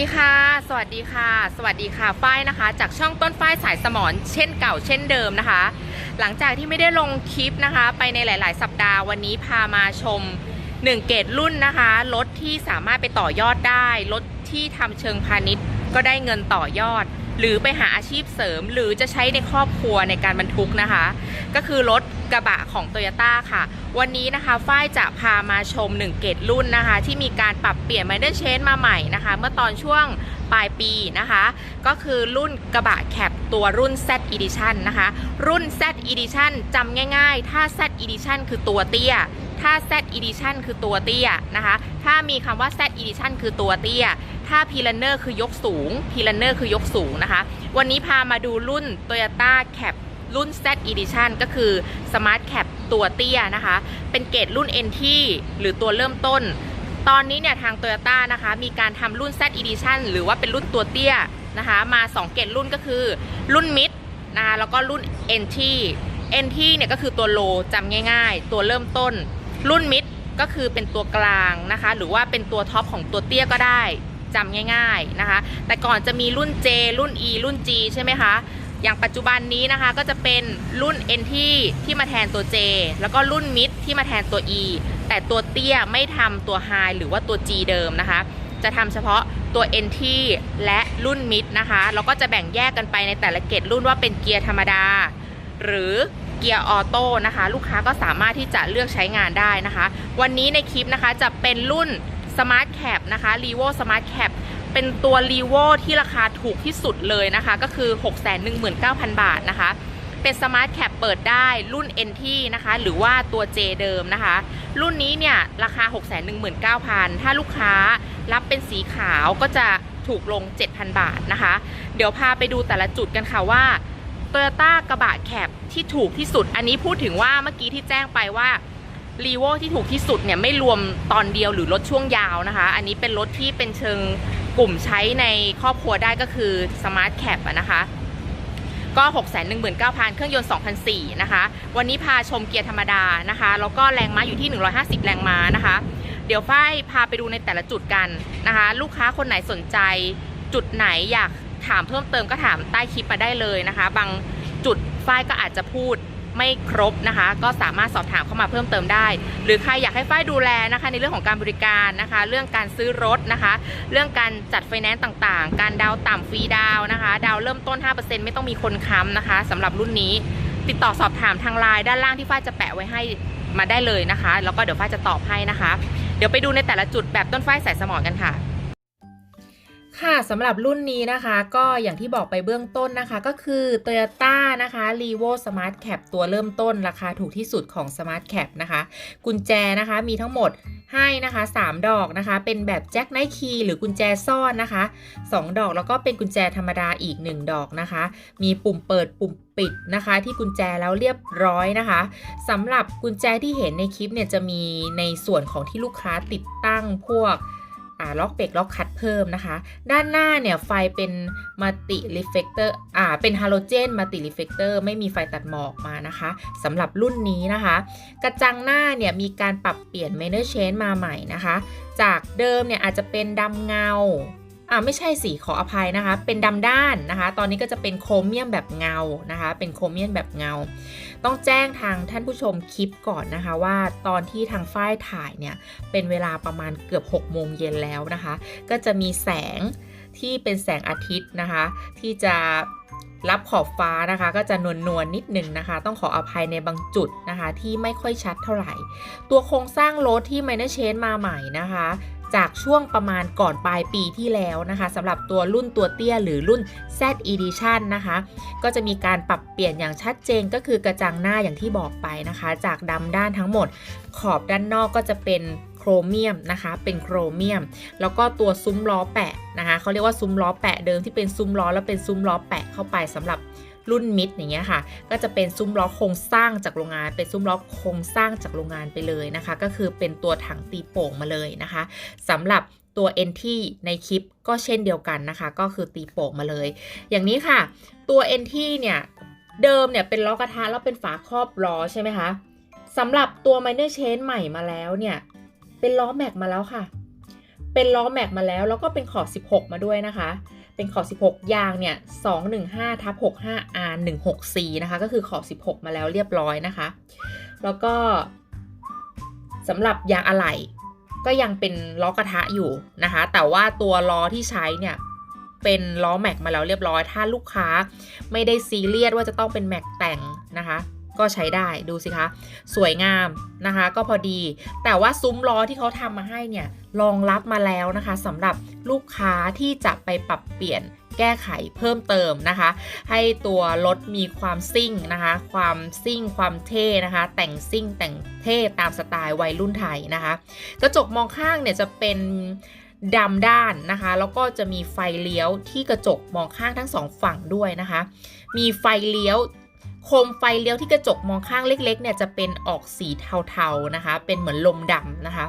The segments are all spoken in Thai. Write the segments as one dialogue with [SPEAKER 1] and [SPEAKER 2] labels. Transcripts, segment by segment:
[SPEAKER 1] วัสดีค่ะ สวัสดีค่ะ สวัสดีค่ะ ฝ้ายนะคะ จากช่องต้นฝ้ายสายสมอนเช่นเก่าเช่นเดิมนะคะ หลังจากที่ไม่ได้ลงคลิปนะคะ ไปในหลาย ๆ สัปดาห์วันนี้พามาชม 1 เกรดรุ่นนะคะรถที่สามารถไปต่อยอดได้รถที่ทำเชิงพาณิชย์ ก็ได้เงินต่อยอด หรือไปหาอาชีพเสริม หรือจะใช้ในครอบครัวในการบรรทุกนะคะ ก็คือรถ กระบะของ t o y ยต้ค่ะ วันนี้นะคะฝ้ายจะพามาชม 1 เกรดรุ่นนะคะ ที่มีการปรับเปลี่ยน m มเ l Change มาใหม่นะคะ เมื่อตอนช่วงปลายปีนะคะ ก็คือรุ่นกระบะแคปตัวรุ่น Z Edition นะคะ รุ่น Z Edition จำง่าย ๆ ถ้า Z Edition คือตัวเตี้ย ถ้า Z Edition คือตัวเตี้ยนะคะ ถ้ามีคำว่า Z Edition คือตัวเตี้ย ถ้า p l a n n e r คือยกสูง p l a n n e r คือยกสูงนะคะ วันนี้พามาดูรุ่น Toyota Cap รุ่น Z Edition ก็คือ Smart Cap ตัวเตี้ยนะคะ เป็นเกรดรุ่น NT หรือตัวเริ่มต้น ตอนนี้เนี่ยทาง Toyota นะคะ มีการทำรุ่น Z Edition หรือว่าเป็นรุ่นตัวเตี้ยนะคะ มา2เกรดรุ่นก็คือรุ่น Mid นะคะแล้วก็รุ่น NT NT เนี่ยก็คือตัวโลจำง่ายๆ ตัวเริ่มต้น รุ่น Mid ก็คือเป็นตัวกลางนะคะ หรือว่าเป็นตัวท็อปของตัวเตี้ยก็ได้จำง่ายๆนะคะ แต่ก่อนจะมีรุ่น J รุ่น E รุ่น G ใช่ไหมคะ อย่างปัจจุบันนี้นะคะก็จะเป็นรุ่น NT ที่มาแทนตัว J แล้วก็รุ่น Mid ที่มาแทนตัว E แต่ตัวเตี้ยไม่ทำตัว High หรือว่าตัว G เดิมนะคะ จะทำเฉพาะตัว NT และรุ่น Mid นะคะแล้วก็จะแบ่งแยกกันไปในแต่ละเกรดรุ่นว่าเป็นเกียร์ธรรมดา หรือเกียร์ออโต้นะคะ ลูกค้าก็สามารถที่จะเลือกใช้งานได้นะคะ วันนี้ในคลิปนะคะจะเป็นรุ่น Smart Cap นะคะ r e v o Smart Cap เป็นตัว r e v o ที่ราคาถูกที่สุดเลยนะคะ ก็คือ 619,000 บาทนะคะ เป็น Smart Cap เปิดได้รุ่น NT นะคะ หรือว่าตัว J เดิมนะคะ รุ่นนี้เนี่ย ราคา 619,000 ถ้าลูกค้ารับเป็นสีขาวก็จะถูกลง 7,000 บาทนะคะ เดี๋ยวพาไปดูแต่ละจุดกันค่ะว่าโตโยต้ากระบะแคปที่ถูกที่สุด อันนี้พูดถึงว่าเมื่อกี้ที่แจ้งไปว่ารีโวที่ถูกที่สุดเนี่ยไม่รวมตอนเดียวหรือรถช่วงยาวนะคะ อันนี้เป็นรถที่เป็นเชิง กลุ่มใช้ในครอบครัวได้ก็คือสมาร์ทแคปนะคะก็ 619,000 เครื่องยนต์2004นะคะ วันนี้พาชมเกียร์ธรรมดานะคะ แล้วก็แรงม้าอยู่ที่ 150 แรงม้านะคะ เดี๋ยวฝ้ายพาไปดูในแต่ละจุดกันนะคะ ลูกค้าคนไหนสนใจ จุดไหนอยากถามเพิ่มเติมก็ถามใต้คลิปมาได้เลยนะคะ บางจุดฝ้ายก็อาจจะพูด ไม่ครบนะคะ ก็สามารถสอบถามเข้ามาเพิ่มเติมได้ หรือใครอยากให้ฝ้ายดูแลนะคะ ในเรื่องของการบริการนะคะ เรื่องการซื้อรถนะคะ เรื่องการจัดไฟแนนซ์ต่างๆ การดาวต่ำฟรีดาวนะคะ ดาวเริ่มต้น 5%ไม่ต้องมีคนค้ำนะคะสำหรับรุ่นนี้ ติดต่อสอบถามทางไลน์ด้านล่างที่ฝ้ายจะแปะไว้ให้มาได้เลยนะคะ แล้วก็เดี๋ยวฝ้ายจะตอบให้นะคะ เดี๋ยวไปดูในแต่ละจุดแบบต้นฝ้ายสายสมองกันค่ะ ค่ะสำหรับรุ่นนี้นะคะก็อย่างที่บอกไปเบื้องต้นนะคะ ก็คือ Toyota นะคะ r e v o Smart Cap ตัวเริ่มต้นราคาถูกที่สุดของ Smart Cap นะคะ กุญแจนะคะมีทั้งหมดให้นะคะ 3 ดอกนะคะ เป็นแบบแจ็คไนคีหรือกุญแจซ่อนนะคะ 2 ดอกแล้วก็เป็นกุญแจธรรมดาอีก 1 ดอกนะคะ มีปุ่มเปิดปุ่มปิดนะคะที่กุญแจแล้วเรียบร้อยนะคะสำหรับกุญแจที่เห็นในคลิปเนี่ยจะมีในส่วนของที่ลูกค้าติดตั้งพวก ล็อกเบรกล็อกคัดเพิ่มนะคะ ด้านหน้าเนี่ยไฟเป็นมัลติรีเฟกเตอร์อ่าเป็นฮาโลเจนมัลติรีเฟกเตอร์ไม่มีไฟตัดหมอกมานะคะสำหรับรุ่นนี้นะคะ กระจังหน้าเนี่ยมีการปรับเปลี่ยนเมเนอร์เชนมาใหม่นะคะ จากเดิมเนี่ยอาจจะเป็นดำเงา อ่าไม่ใช่สีขออภัยนะคะ เป็นดำด้านนะคะ ตอนนี้ก็จะเป็นโครเมียมแบบเงานะคะ เป็นโครเมียมแบบเงา ต้องแจ้งทางท่านผู้ชมคลิปก่อนนะคะ ว่าตอนที่ทางฝ้ายถ่ายเนี่ยเป็นเวลาประมาณเกือบ6โมงเย็นแล้วนะคะ ก็จะมีแสงที่เป็นแสงอาทิตย์นะคะ ที่จะรับขอบฟ้านะคะ ก็จะนวลนวลนิดนึงนะคะ ต้องขออภัยในบางจุดนะคะ ที่ไม่ค่อยชัดเท่าไหร่ ตัวโครงสร้างรถที่ m i n o r Change มาใหม่นะคะ จากช่วงประมาณก่อนปลายปีที่แล้วนะคะสำหรับตัวรุ่นตัวเตี้ยหรือรุ่น Z Edition นะคะ ก็จะมีการปรับเปลี่ยนอย่างชัดเจนก็คือกระจังหน้าอย่างที่บอกไปนะคะ จากดำด้านทั้งหมด ขอบด้านนอกก็จะเป็นโครเมียมนะคะเป็นโครเมียม แล้วก็ตัวซุ้มล้อแปะนะคะเขาเรียกว่าซุ้มล้อแปะเดิมที่เป็นซุ้มล้อแล้วเป็นซุ้มล้อแปะเข้าไปสำหรับ รุ่นมิดอย่างเงี้ยค่ะ ก็จะเป็นซุ้มล้อโครงสร้างจากโรงงาน เป็นซุ้มล้อโครงสร้างจากโรงงานไปเลยนะคะ ก็คือเป็นตัวถังตีโป่งมาเลยนะคะสำหรับตัว NT ในคลิปก็เช่นเดียวกันนะคะ ก็คือตีโป่งมาเลย อย่างนี้ค่ะ ตัว NT เนี่ยเดิมเนี่ยเป็นล้อกระทะแล้วเป็นฝาครอบล้อใช่ไหมคะสำหรับตัว Minor chain ใหม่มาแล้วเนี่ย เป็นล้อแม็กมาแล้วค่ะ เป็นล้อแม็กมาแล้ว แล้วก็เป็นขอบ 16 มาด้วยนะคะ เป็นขอบ 16 ยางเนี่ย 215ทับ65 R 16 C นะคะ ก็คือขอบ 16 มาแล้วเรียบร้อยนะคะ แล้วก็สำหรับยางอะไหล่ก็ยังเป็นล้อกระทะอยู่นะคะ แต่ว่าตัวล้อที่ใช้เนี่ยเป็นล้อแม็กมาแล้วเรียบร้อย ถ้าลูกค้าไม่ได้ซีเรียสว่าจะต้องเป็นแม็กแต่งนะคะ ก็ใช้ได้ดูสิคะ สวยงามนะคะ ก็พอดี แต่ว่าซุ้มล้อที่เขาทำมาให้เนี่ย รองรับมาแล้วนะคะสำหรับลูกค้าที่จะไปปรับเปลี่ยนแก้ไขเพิ่มเติมนะคะ ให้ตัวรถมีความซิ่งนะคะ ความซิ่งความเท่นะคะ แต่งซิ่งแต่งเท่ตามสไตล์วัยรุ่นไทยนะคะ กระจกมองข้างเนี่ยจะเป็นดำด้านนะคะ แล้วก็จะมีไฟเลี้ยวที่กระจกมองข้างทั้งสองฝั่งด้วยนะคะ มีไฟเลี้ยว โคมไฟเลี้ยวที่กระจกมองข้างเล็กๆเนี่ยจะเป็นออกสีเทาๆนะคะ เป็นเหมือนลมดำนะคะ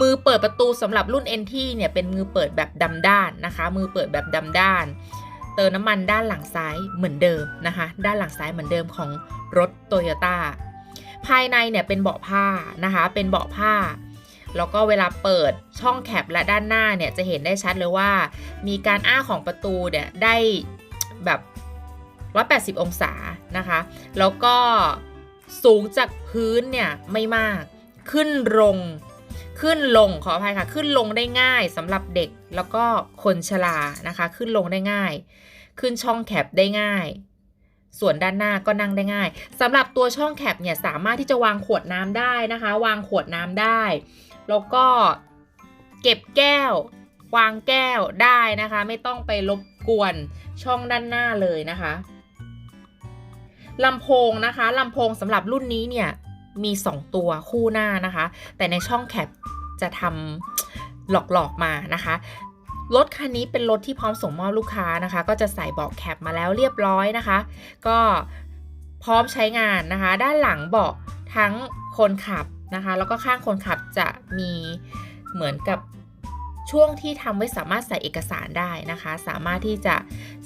[SPEAKER 1] มือเปิดประตูสำหรับรุ่น NT เนี่ยเป็นมือเปิดแบบดำด้านนะคะ มือเปิดแบบดำด้าน เติมน้ำมันด้านหลังซ้ายเหมือนเดิมนะคะ ด้านหลังซ้ายเหมือนเดิมของรถโตโยต้าภายในเนี่ยเป็นเบาะผ้านะคะ เป็นเบาะผ้า แล้วก็เวลาเปิดช่องแคปและด้านหน้าเนี่ยจะเห็นได้ชัดเลยว่า มีการอ้าของประตูเนี่ยได้แบบ 180 องศานะคะ แล้วก็สูงจากพื้นเนี่ยไม่มาก ขึ้นลง ขึ้นลงขออภัยค่ะ ขึ้นลงได้ง่ายสำหรับเด็กแล้วก็คนชรานะคะ ขึ้นลงได้ง่าย ขึ้นช่องแคปได้ง่าย ส่วนด้านหน้าก็นั่งได้ง่ายสำหรับตัวช่องแคปเนี่ยสามารถที่จะวางขวดน้ำได้นะคะ วางขวดน้ำได้ แล้วก็เก็บแก้ว วางแก้วได้นะคะ ไม่ต้องไปรบกวนช่องด้านหน้าเลยนะคะ ลำโพงนะคะลำโพงสำหรับรุ่นนี้เนี่ยมี 2 ตัวคู่หน้านะคะ แต่ในช่องแคปจะทำหลอกๆมานะคะรถคันนี้เป็นรถที่พร้อมส่งมอบลูกค้านะคะ ก็จะใส่เบาะแคปมาแล้วเรียบร้อยนะคะ ก็พร้อมใช้งานนะคะ ด้านหลังเบาะทั้งคนขับนะคะ แล้วก็ข้างคนขับจะมีเหมือนกับช่วงที่ทำไว้สามารถใส่เอกสารได้นะคะ สามารถที่จะ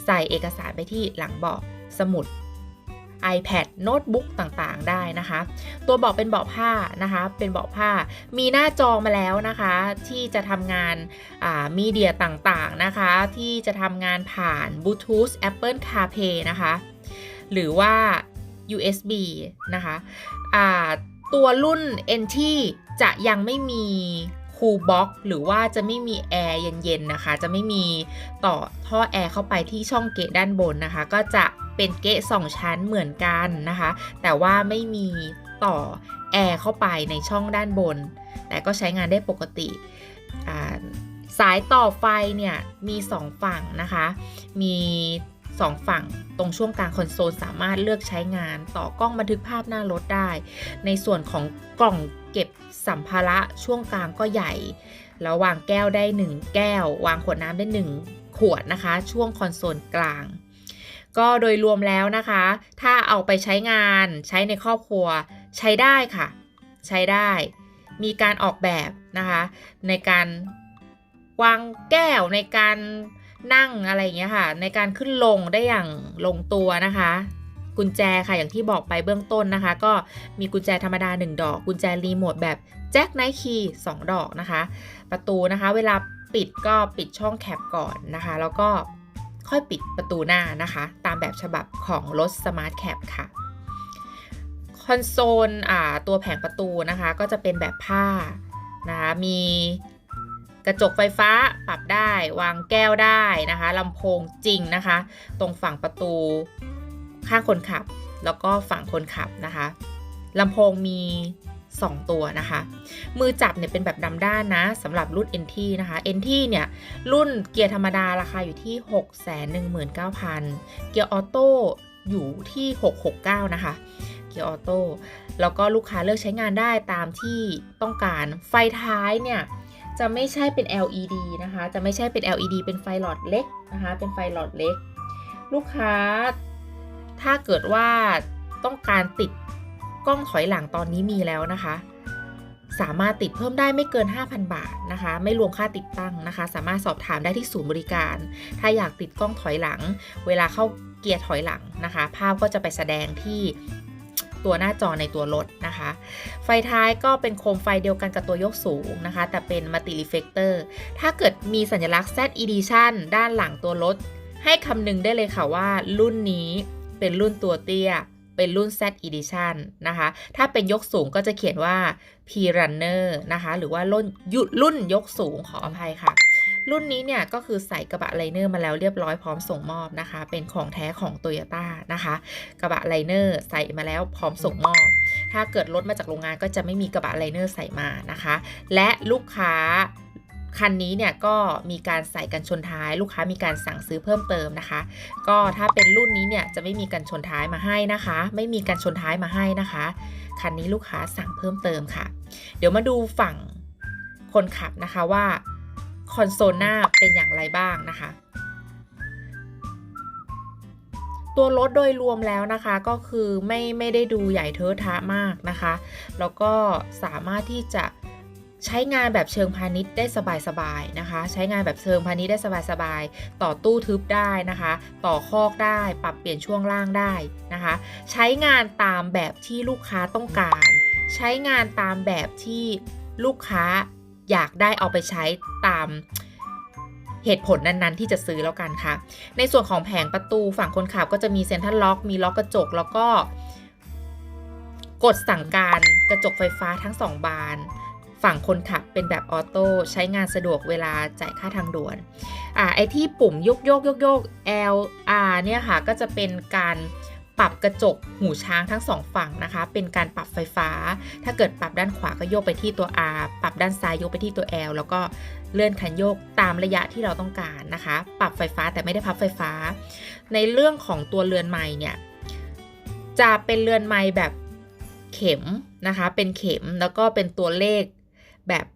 [SPEAKER 1] ใส่เอกสารไปที่หลังเบาะสมุด iPad โน้ตบุ๊กต่างๆ ได้นะคะ ตัวเบาะเป็นเบาะผ้านะคะ เป็นเบาะผ้า มีหน้าจอมาแล้วนะคะ ที่จะทำงานมีเดียต่างๆนะคะ ที่จะทำงานผ่าน Bluetooth Apple CarPlay นะคะ หรือว่า USB นะคะ ตัวรุ่น NT จะยังไม่มี คูลบ็อกหรือว่าจะไม่มีแอร์เย็นๆนะคะ จะไม่มีต่อท่อแอร์เข้าไปที่ช่องเกะด้านบนนะคะ ก็จะเป็นเกะสองชั้นเหมือนกันนะคะ แต่ว่าไม่มีต่อแอร์เข้าไปในช่องด้านบน แต่ก็ใช้งานได้ปกติสายต่อไฟเนี่ยมี2ฝั่งนะคะ มี2ฝั่งตรงช่วงกลางคอนโซลสามารถเลือกใช้งานต่อกล้องบันทึกภาพหน้ารถได้ ในส่วนของกล่อง เก็บสัมภาระช่วงกลางก็ใหญ่ แล้ววางแก้วได้ 1 แก้ว วางขวดน้ำได้ 1 ขวดนะคะ ช่วงคอนโซลกลาง ก็โดยรวมแล้วนะคะ ถ้าเอาไปใช้งานใช้ในครอบครัวใช้ได้ค่ะ ใช้ได้ มีการออกแบบนะคะ ในการวางแก้วในการนั่งอะไรอย่างเงี้ยค่ะ ในการขึ้นลงได้อย่างลงตัวนะคะ กุญแจค่ะอย่างที่บอกไปเบื้องต้นนะคะ ก็มีกุญแจธรรมดา 1 ดอก กุญแจรีโมทแบบแจ็คไนท์คีย์2ดอกนะคะ ประตูนะคะเวลาปิดก็ปิดช่องแคปก่อนนะคะ แล้วก็ค่อยปิดประตูหน้านะคะ ตามแบบฉบับของรถ Smart Cap ค่ะคอนโซลตัวแผงประตูนะคะ ก็จะเป็นแบบผ้านะคะมีกระจกไฟฟ้าปรับได้ วางแก้วได้นะคะลำโพงจริงนะคะ ตรงฝั่งประตู ข้างคนขับ แล้วก็ฝั่งคนขับนะคะลำโพงมี 2 ตัวนะคะ มือจับเนี่ยเป็นแบบดำด้านนะสำหรับรุ่น NT นะคะ NT เนี่ยรุ่นเกียร์ธรรมดาราคาอยู่ที่ 619,000 เกียร์ออโต้อยู่ที่ 669 นะคะ เกียร์ออโต้แล้วก็ลูกค้าเลือกใช้งานได้ตามที่ต้องการไฟท้ายเนี่ยจะไม่ใช่เป็น LED นะคะ จะไม่ใช่เป็น LED เป็นไฟหลอดเล็กนะคะ เป็นไฟหลอดเล็ก ลูกค้า ถ้าเกิดว่าต้องการติดกล้องถอยหลังตอนนี้มีแล้วนะคะ สามารถติดเพิ่มได้ไม่เกิน 5,000 บาทนะคะ ไม่รวมค่าติดตั้งนะคะ สามารถสอบถามได้ที่ศูนย์บริการ ถ้าอยากติดกล้องถอยหลัง เวลาเข้าเกียร์ถอยหลังนะคะ ภาพก็จะไปแสดงที่ตัวหน้าจอในตัวรถนะคะ ไฟท้ายก็เป็นโคมไฟเดียวกันกับตัวยกสูงนะคะ แต่เป็นมัลติรีเฟกเตอร์ ถ้าเกิดมีสัญลักษณ์ Z Edition ด้านหลังตัวรถ ให้คำนึงได้เลยค่ะว่ารุ่นนี้ เป็นรุ่นตัวเตี้ย เป็นรุ่น Z Edition นะคะ ถ้าเป็นยกสูงก็จะเขียนว่า P Runner นะคะ หรือว่ารุ่นยุรุ่นยกสูงขออภัยค่ะ รุ่นนี้เนี่ยก็คือใส่กระบะไลเนอร์มาแล้วเรียบร้อยพร้อมส่งมอบนะคะ เป็นของแท้ของ t o y ยต้นะคะ กระบะไลเนอร์ใส่มาแล้วพร้อมส่งมอบ ถ้าเกิดรถมาจากโรงงานก็จะไม่มีกระบะไลเนอร์ใส่มานะคะ และลูกค้า คันนี้เนี่ยก็มีการใส่กันชนท้าย ลูกค้ามีการสั่งซื้อเพิ่มเติมนะคะ ก็ถ้าเป็นรุ่นนี้เนี่ยจะไม่มีกันชนท้ายมาให้นะคะ ไม่มีกันชนท้ายมาให้นะคะ คันนี้ลูกค้าสั่งเพิ่มเติมค่ะ เดี๋ยวมาดูฝั่งคนขับนะคะว่าคอนโซลหน้าเป็นอย่างไรบ้างนะคะ ตัวรถโดยรวมแล้วนะคะก็คือไม่ไม่ได้ดูใหญ่เทอะทะมากนะคะ แล้วก็สามารถที่จะ ใช้งานแบบเชิงพาณิชย์ได้สบายๆนะคะ ใช้งานแบบเชิงพาณิชย์ได้สบายๆ ต่อตู้ทึบได้นะคะ ต่อคอกได้ปรับเปลี่ยนช่วงล่างได้นะคะ ใช้งานตามแบบที่ลูกค้าต้องการ ใช้งานตามแบบที่ลูกค้าอยากได้เอาไปใช้ตามเหตุผลนั้นๆ ที่จะซื้อแล้วกันค่ะ ในส่วนของแผงประตูฝั่งคนขับก็จะมีเซ็นทรัลล็อก มีล็อกกระจกแล้วก็กดสั่งการกระจกไฟฟ้าทั้ง 2 บาน ฝั่งคนขับเป็นแบบออโต้ใช้งานสะดวกเวลาจ่ายค่าทางด่วนอ่าไอที่ปุ่มโยกโยกโยกโยก L R เนี่ยค่ะก็จะเป็นการปรับกระจกหูช้างทั้งสองฝั่งนะคะ เป็นการปรับไฟฟ้า ถ้าเกิดปรับด้านขวาก็โยกไปที่ตัว R ปรับด้านซ้ายโยกไปที่ตัว L แล้วก็เลื่อนคันโยกตามระยะที่เราต้องการนะคะ ปรับไฟฟ้าแต่ไม่ได้พับไฟฟ้า ในเรื่องของตัวเรือนไม้เนี่ย จะเป็นเรือนไม้แบบเข็มนะคะ เป็นเข็มแล้วก็เป็นตัวเลข แบบ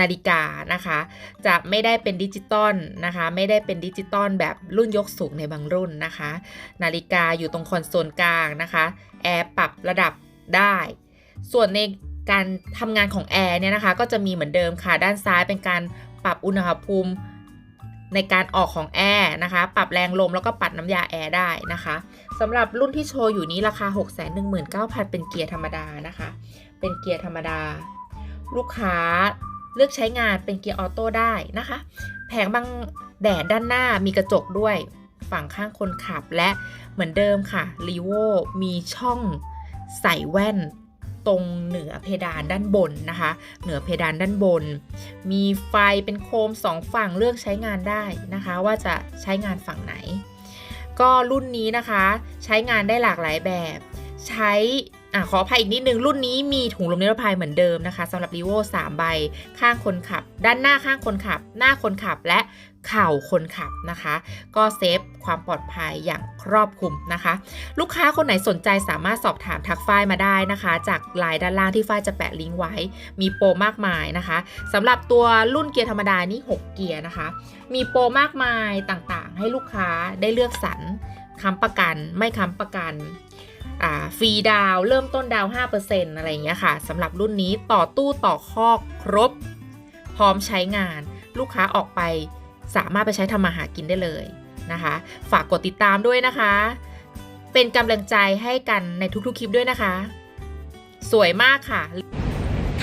[SPEAKER 1] นาฬิกานะคะ จะไม่ได้เป็นดิจิตอลนะคะ ไม่ได้เป็นดิจิตอลแบบรุ่นยกสูงในบางรุ่นนะคะ นาฬิกาอยู่ตรงคอนโซลกลางนะคะแอร์ปรับระดับได้ ส่วนในการทำงานของแอร์เนี่ยนะคะก็จะมีเหมือนเดิมค่ะ ด้านซ้ายเป็นการปรับอุณหภูมิในการออกของแอร์นะคะ ปรับแรงลมแล้วก็ปัดน้ำยาแอร์ได้นะคะสำหรับรุ่นที่โชว์อยู่นี้ราคา 619,000 เป็นเกียร์ธรรมดานะคะ เป็นเกียร์ธรรมดา ลูกค้าเลือกใช้งานเป็นเกียร์ออโต้ได้นะคะ แผงบังแดดด้านหน้ามีกระจกด้วยฝั่งข้างคนขับและเหมือนเดิมค่ะรีโวมีช่องใส่แว่นตรงเหนือเพดานด้านบนนะคะ เหนือเพดานด้านบน มีไฟเป็นโคมสองฝั่งเลือกใช้งานได้นะคะ ว่าจะใช้งานฝั่งไหน ก็รุ่นนี้นะคะ ใช้งานได้หลากหลายแบบ ใช้ อะขออภัยอีกนิดนึง รุ่นนี้มีถุงลมนิรภัยเหมือนเดิมนะคะสำหรับ r ีโว3ใบข้างคนขับ ด้านหน้าข้างคนขับ หน้าคนขับและเข่าคนขับนะคะ ก็เซฟความปลอดภัยอย่างครอบคลุมนะคะ ลูกค้าคนไหนสนใจสามารถสอบถามทักฝ้ายมาได้นะคะ จากไลน์ด้านล่างที่ฝ้ายจะแปะลิงก์ไว้ มีโปรมากมายนะคะสำหรับตัวรุ่นเกียร์ธรรมดานี่ 6 เกียร์นะคะ มีโปรมากมายต่างๆ ให้ลูกค้าได้เลือกสรร ค้ำประกันไม่ค้ำประกันฟรีดาวเริ่มต้นดาว 5%อะไรอย่างเงี้ยค่ะสำหรับรุ่นนี้ต่อตู้ต่อคอกครบ พร้อมใช้งาน ลูกค้าออกไปสามารถไปใช้ทำมาหากินได้เลยนะคะ ฝากกดติดตามด้วยนะคะ เป็นกำลังใจให้กันในทุกๆ คลิปด้วยนะคะ สวยมากค่ะ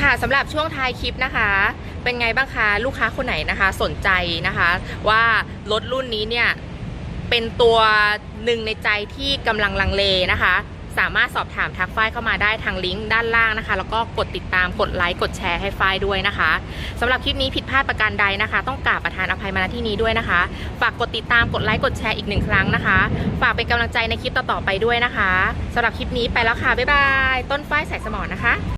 [SPEAKER 1] ค่ะสำหรับช่วงท้ายคลิปนะคะ เป็นไงบ้างคะ ลูกค้าคนไหนนะคะ สนใจนะคะ ว่ารถรุ่นนี้เนี่ย เป็นตัวหนึ่งในใจที่กำลังลังเลนะคะ สามารถสอบถามทักฝ้ายเข้ามาได้ทางลิงก์ด้านล่างนะคะ แล้วก็กดติดตามกดไลค์กดแชร์ให้ฝ้ายด้วยนะคะสำหรับคลิปนี้ผิดพลาดประการใดนะคะ ต้องกราบประทานอภัยมาณที่นี้ด้วยนะคะ ฝากกดติดตามกดไลค์กดแชร์อีกหนึ่งครั้งนะคะ ฝากเป็นกำลังใจในคลิปต่อๆไปด้วยนะคะสำหรับคลิปนี้ไปแล้วค่ะบ๊ายบายต้นฝ้ายสายสมอนนะคะ